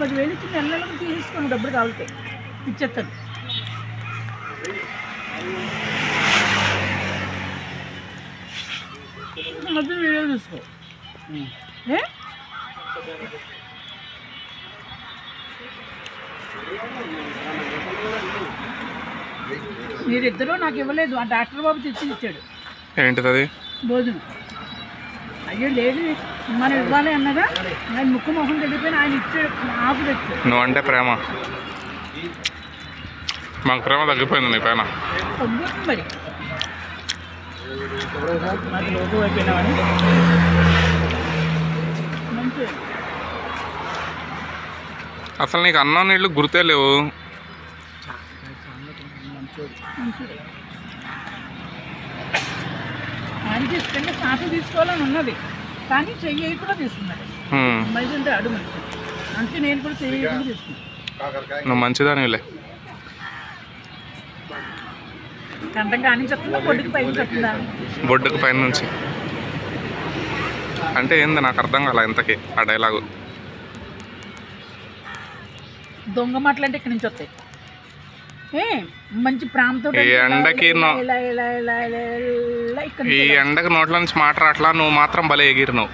పదివేలు ఇచ్చి నెల నెలకు తీసుకోండి డబ్బులు కాలుతాయి ఇచ్చేస్తాను మధ్య వీడియో తీసుకో. ఏ? మీరిద్దరూ నాకు ఇవ్వలేదు. ఆ డాక్టర్ బాబు తెచ్చి ఇచ్చాడు. ఏంటిది భోజనం. అయ్యో లేదు. మనం ఇవ్వాలి అన్నగా ఆయన ముక్కు మొహం తెలిపోయిన ఆయన ఇచ్చాడు. ఆకు తెచ్చాడు నువ్వంటే ప్రేమ. మాకు ప్రేమ తగ్గిపోయింది నీ పైన. మరి. లోపు అసలు నీకు అన్నం నీళ్ళు గుర్తే లేవు. ఇష్టంగా సాట తీసుకోవాలని ఉన్నది. కానీ చెయ్యి కూడా తీసుకున్నాడు. హ్మ్. మనిషి అంటే అడు మనిషి. అంటే నేను కూడా చెయ్యి కూడా తీసుకున్నాను నువ్వు మంచిదానిలే కంటం కానీ చెప్తుందా చెప్తుందా బొడ్డుకు పైన నుంచి. అంటే ఏంది నాకు అర్థం కాల ఇంతకి ఆ డైలాగు. దొంగ మాటలు అంటే ఇక్కడి నుంచి వస్తాయి. మంచి ప్రాంతం ఈ ఎండకి ఈ ఎండకు నోట్ల నుంచి మాట రాట్లా నువ్వు మాత్రం భలే ఎగిరినావు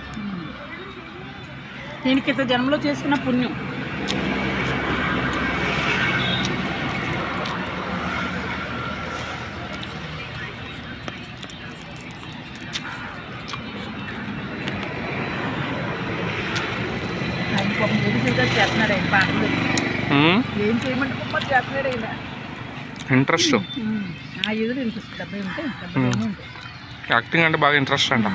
నేను క్రిత జన్మలో చేసుకున్న పుణ్యం. చేస్తున్నాడు ఆయన పాటలు? ఏం చేయమంటే చేస్తున్నాడు ఆయన. ఇంట్రెస్ట్ యాక్టింగ్ అంటే బాగా ఇంట్రెస్ట్ అంట